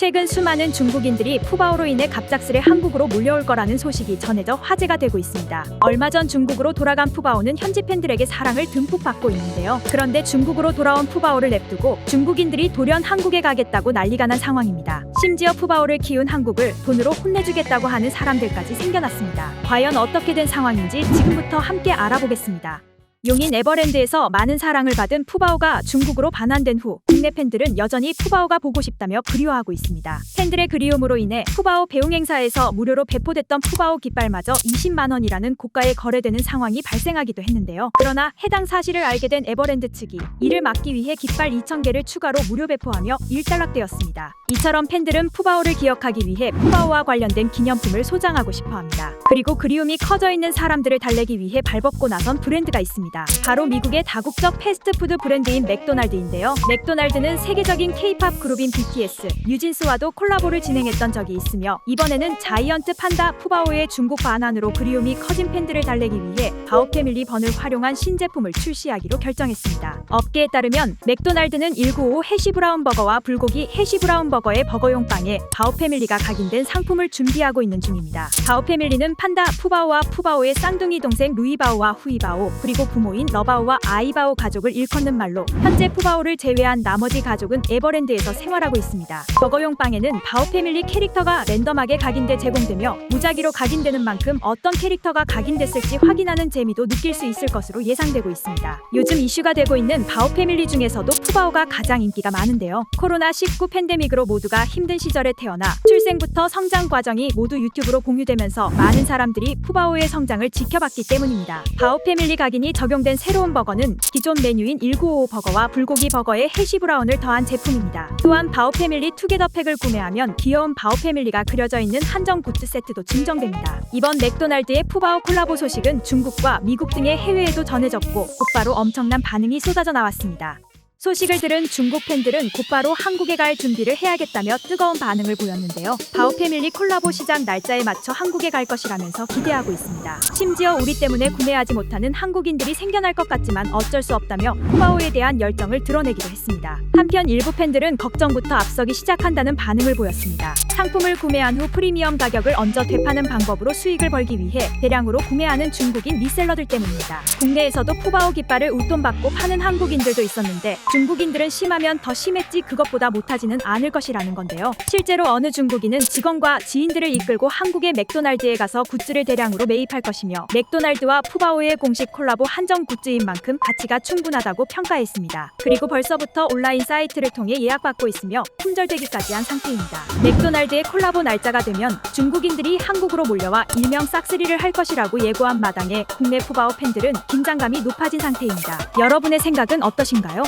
최근 수많은 중국인들이 푸바오로 인해 갑작스레 한국으로 몰려올 거라는 소식이 전해져 화제가 되고 있습니다. 얼마 전 중국으로 돌아간 푸바오는 현지 팬들에게 사랑을 듬뿍 받고 있는데요. 그런데 중국으로 돌아온 푸바오를 냅두고 중국인들이 돌연 한국에 가겠다고 난리가 난 상황입니다. 심지어 푸바오를 키운 한국을 돈으로 혼내주겠다고 하는 사람들까지 생겨났습니다. 과연 어떻게 된 상황인지 지금부터 함께 알아보겠습니다. 용인 에버랜드에서 많은 사랑을 받은 푸바오가 중국으로 반환된 후 국내 팬들은 여전히 푸바오가 보고 싶다며 그리워하고 있습니다. 팬들의 그리움으로 인해 푸바오 배웅 행사에서 무료로 배포됐던 푸바오 깃발마저 20만 원이라는 고가에 거래되는 상황이 발생하기도 했는데요. 그러나 해당 사실을 알게 된 에버랜드 측이 이를 막기 위해 깃발 2,000개를 추가로 무료 배포하며 일단락되었습니다. 이처럼 팬들은 푸바오를 기억하기 위해 푸바오와 관련된 기념품을 소장하고 싶어합니다. 그리고 그리움이 커져 있는 사람들을 달래기 위해 발벗고 나선 브랜드가 있습니다. 바로 미국의 다국적 패스트푸드 브랜드인 맥도날드인데요. 맥도날드는 세계적인 K-팝 그룹인 BTS, 뉴진스와도 콜라보를 진행했던 적이 있으며 이번에는 자이언트 판다 푸바오의 중국 반환으로 그리움이 커진 팬들을 달래기 위해 바오 패밀리 번을 활용한 신제품을 출시하기로 결정했습니다. 업계에 따르면 맥도날드는 195 해시 브라운 버거와 불고기 해시 브라운 버거의 버거용 빵에 바오 패밀리가 각인된 상품을 준비하고 있는 중입니다. 바오 패밀리는 판다 푸바오와 푸바오의 쌍둥이 동생 루이바오와 후이바오 그리고 부 모인 러바오와 아이바오 가족을 일컫는 말로 현재 푸바오를 제외한 나머지 가족은 에버랜드에서 생활하고 있습니다. 버거용 빵에는 바오 패밀리 캐릭터가 랜덤하게 각인돼 제공되며 무작위로 각인되는 만큼 어떤 캐릭터가 각인됐을지 확인하는 재미도 느낄 수 있을 것으로 예상되고 있습니다. 요즘 이슈가 되고 있는 바오 패밀리 중에서도 푸바오가 가장 인기가 많은데요. 코로나19 팬데믹으로 모두가 힘든 시절에 태어나 출생부터 성장 과정이 모두 유튜브로 공유되면서 많은 사람들이 푸바오의 성장을 지켜봤기 때문입니다. 바오 패밀리 각인이 적 용된 새로운 버거는 기존 메뉴인 1955 버거와 불고기 버거에 해시 브라운을 더한 제품입니다. 또한 바오 패밀리 투게더 팩을 구매하면 귀여운 바오 패밀리가 그려져 있는 한정 굿즈 세트도 증정됩니다. 이번 맥도날드의 푸바오 콜라보 소식은 중국과 미국 등의 해외에도 전해졌고 곧바로 엄청난 반응이 쏟아져 나왔습니다. 소식을 들은 중국 팬들은 곧바로 한국에 갈 준비를 해야겠다며 뜨거운 반응을 보였는데요. 바오 패밀리 콜라보 시작 날짜에 맞춰 한국에 갈 것이라면서 기대하고 있습니다. 심지어 우리 때문에 구매하지 못하는 한국인들이 생겨날 것 같지만 어쩔 수 없다며 푸바오에 대한 열정을 드러내기도 했습니다. 한편 일부 팬들은 걱정부터 앞서기 시작한다는 반응을 보였습니다. 상품을 구매한 후 프리미엄 가격을 얹어 되파는 방법으로 수익을 벌기 위해 대량으로 구매하는 중국인 리셀러들 때문입니다. 국내에서도 푸바오 깃발을 웃돈받고 파는 한국인들도 있었는데 중국인들은 심하면 더 심했지 그것보다 못하지는 않을 것이라는 건데요. 실제로 어느 중국인은 직원과 지인들을 이끌고 한국의 맥도날드에 가서 굿즈를 대량으로 매입할 것이며 맥도날드와 푸바오의 공식 콜라보 한정 굿즈인 만큼 가치가 충분하다고 평가했습니다. 그리고 벌써부터 온라인 사이트를 통해 예약받고 있으며 품절되기까지 한 상태입니다. 맥도날드의 콜라보 날짜가 되면 중국인들이 한국으로 몰려와 일명 싹쓸이를 할 것이라고 예고한 마당에 국내 푸바오 팬들은 긴장감이 높아진 상태입니다. 여러분의 생각은 어떠신가요?